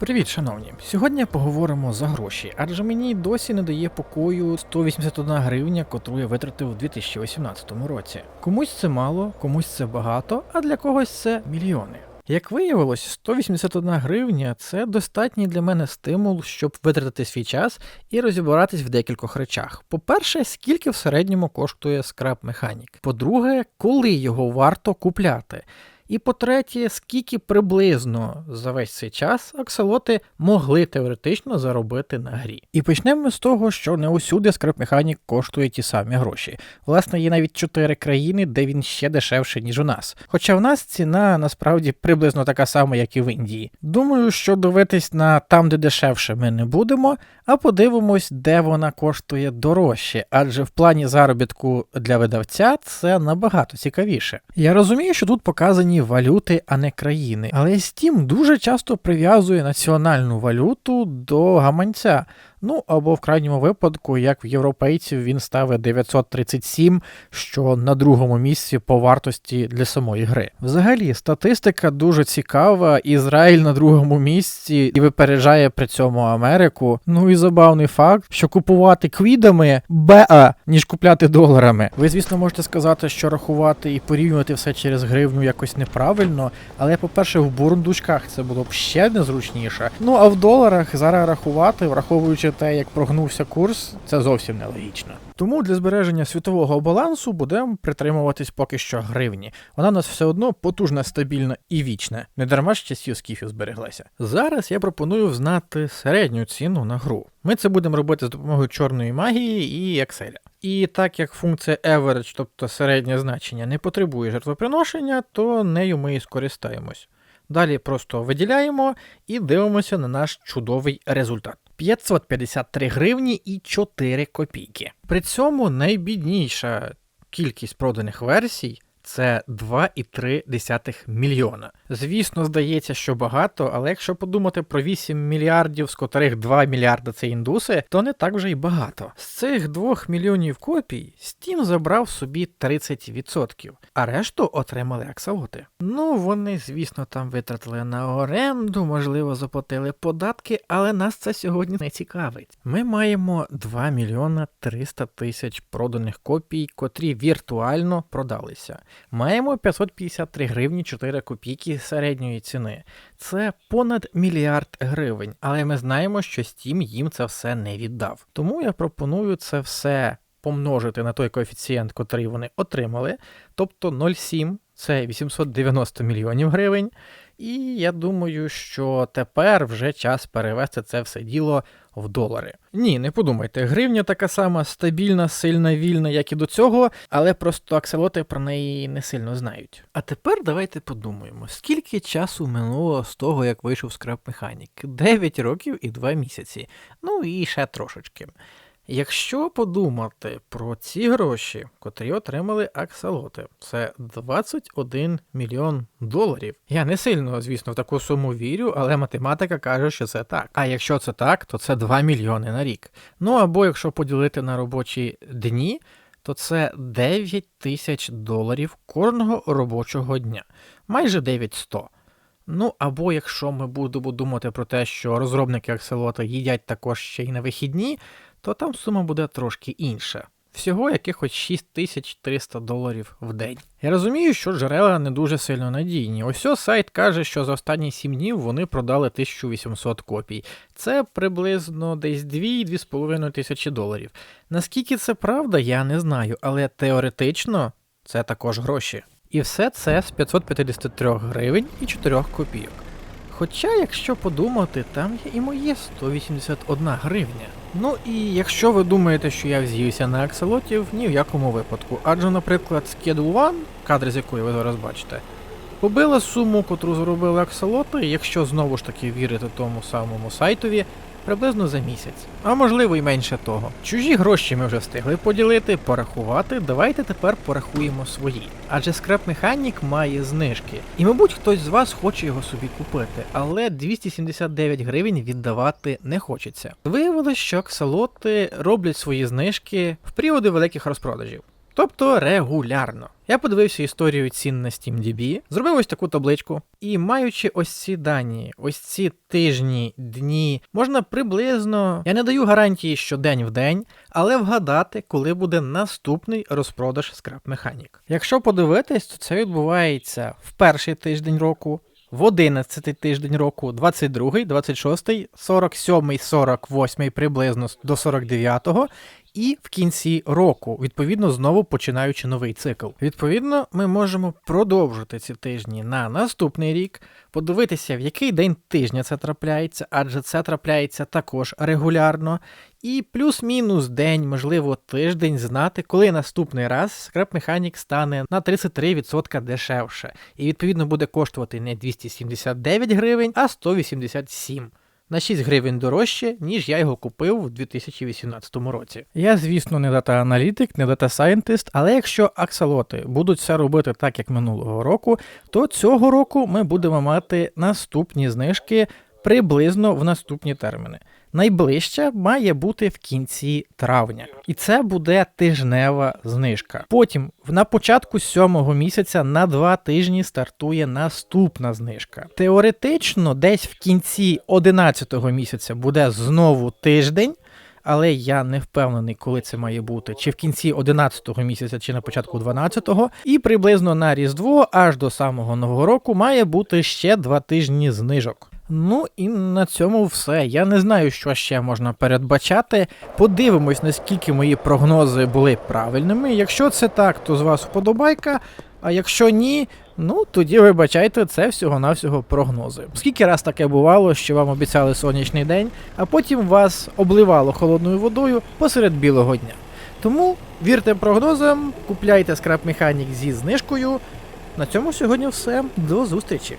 Привіт, шановні! Сьогодні поговоримо за гроші, адже мені досі не дає покою 181 гривня, котру я витратив у 2018 році. Комусь це мало, комусь це багато, а для когось це мільйони. Як виявилось, 181 гривня це достатній для мене стимул, щоб витратити свій час і розібратись в декількох речах. По-перше, скільки в середньому коштує скраб механік. По-друге, коли його варто купляти. І по-третє, скільки приблизно за весь цей час акселоти могли теоретично заробити на грі. І почнемо ми з того, що не усюди скраб механік коштує ті самі гроші. Власне, є навіть чотири країни, де він ще дешевше, ніж у нас. Хоча в нас ціна насправді приблизно така сама, як і в Індії. Думаю, що дивитись на там, де дешевше, ми не будемо, а подивимось, де вона коштує дорожче, адже в плані заробітку для видавця це набагато цікавіше. Я розумію, що тут показані валюти, а не країни, але Steam дуже часто прив'язує національну валюту до гаманця. Ну або в крайньому випадку, як в європейців, він ставить 937, що на другому місці по вартості для самої гри. Взагалі, статистика дуже цікава. Ізраїль на другому місці і випереджає при цьому Америку. Ну і забавний факт, що купувати квідами беа, ніж купляти доларами. Ви, звісно, можете сказати, що рахувати і порівнювати все через гривню якось неправильно, але, по-перше, в бурундучках це було б ще незручніше. Ну а в доларах зараз рахувати, враховуючи те, як прогнувся курс, це зовсім нелогічно. Тому для збереження світового балансу будемо притримуватись поки що гривні. Вона у нас все одно потужна, стабільна і вічна. Не дарма ж часів скіфів збереглася. Зараз я пропоную знати середню ціну на гру. Ми це будемо робити з допомогою чорної магії і Excel. І так як функція average, тобто середнє значення, не потребує жертвоприношення, то нею ми і скористаємось. Далі просто виділяємо і дивимося на наш чудовий результат. 553 гривні і 4 копійки. При цьому найбідніша кількість проданих версій це 2,3 мільйона. Звісно, здається, що багато, але якщо подумати про 8 мільярдів, з котрих 2 мільярда це індуси, то не так вже й багато. З цих 2 мільйонів копій Steam забрав собі 30%, а решту отримали аксалоти. Ну, вони, звісно, там витратили на оренду, можливо, заплатили податки, але нас це сьогодні не цікавить. Ми маємо 2 мільйона 300 тисяч проданих копій, котрі віртуально продалися. Маємо 553 гривні 4 копійки середньої ціни. Це понад мільярд гривень, але ми знаємо, що Steam їм це все не віддав. Тому я пропоную це все помножити на той коефіцієнт, котрий вони отримали, тобто 0,7 це 890 мільйонів гривень. І я думаю, що тепер вже час перевести це все діло в долари. Ні, не подумайте, гривня така сама стабільна, сильна, вільна, як і до цього, але просто акселоти про неї не сильно знають. А тепер давайте подумаємо, скільки часу минуло з того, як вийшов скраб механік? 9 років і 2 місяці. Ну і ще трошечки. Якщо подумати про ці гроші, котрі отримали аксалоти, це 21 мільйон доларів. Я не сильно, звісно, в таку суму вірю, але математика каже, що це так. А якщо це так, то це 2 мільйони на рік. Ну або якщо поділити на робочі дні, то це 9 тисяч доларів кожного робочого дня, майже 900. Ну, або якщо ми будемо думати про те, що розробники Акселота їдять також ще й на вихідні, то там сума буде трошки інша. Всього якихось 6300 доларів в день. Я розумію, що джерела не дуже сильно надійні. Ось сайт каже, що за останні 7 днів вони продали 1800 копій. Це приблизно десь 2-2,5 тисячі доларів. Наскільки це правда, я не знаю, але теоретично це також гроші. І все це з 553 гривень і 4 копійок. Хоча, якщо подумати, там є і моє 181 гривня. Ну і якщо ви думаєте, що я вз'ївся на акселотів, ні в якому випадку. Адже, наприклад, Schedule One, кадр з якої ви зараз бачите, побила суму, котру зробили акселоти, якщо знову ж таки вірити тому самому сайтові, приблизно за місяць, а можливо й менше того. Чужі гроші ми вже встигли поділити, порахувати. Давайте тепер порахуємо свої. Адже Scrap Mechanic має знижки. І, мабуть, хтось з вас хоче його собі купити, але 279 гривень віддавати не хочеться. Виявилось, що аксалоти роблять свої знижки в періоди великих розпродажів. Тобто регулярно. Я подивився історію цін на SteamDB, зробив ось таку табличку, і маючи ось ці дані, ось ці тижні, дні, можна приблизно, я не даю гарантії, що день в день, але вгадати, коли буде наступний розпродаж Scrap Mechanic. Якщо подивитись, то це відбувається в перший тиждень року, в 11 тиждень року, 22, 26, 47, 48 приблизно до 49 і в кінці року, відповідно, знову починаючи новий цикл. Відповідно, ми можемо продовжити ці тижні на наступний рік, подивитися, в який день тижня це трапляється, адже це трапляється також регулярно. І плюс-мінус день, можливо, тиждень знати, коли наступний раз Scrap Mechanic стане на 33% дешевше. І відповідно буде коштувати не 279 гривень, а 187 на 6 гривень дорожче, ніж я його купив у 2018 році. Я, звісно, не дата-аналітик, не дата-сайентист, але якщо аксалоти будуть все робити так, як минулого року, то цього року ми будемо мати наступні знижки приблизно в наступні терміни. Найближча має бути в кінці травня, і це буде тижнева знижка. Потім, на початку сьомого місяця, на два тижні стартує наступна знижка. Теоретично, десь в кінці 11-го місяця буде знову тиждень. Але я не впевнений, коли це має бути, чи в кінці 11-го місяця, чи на початку 12-го. І приблизно на Різдво, аж до самого нового року, має бути ще два тижні знижок. Ну і на цьому все. Я не знаю, що ще можна передбачати. Подивимось, наскільки мої прогнози були правильними. Якщо це так, то з вас вподобайка. А якщо ні, ну тоді вибачайте, це всього-навсього прогнози. Скільки раз таке бувало, що вам обіцяли сонячний день, а потім вас обливало холодною водою посеред білого дня. Тому вірте прогнозам, купляйте скраб механік зі знижкою. На цьому сьогодні все. До зустрічі!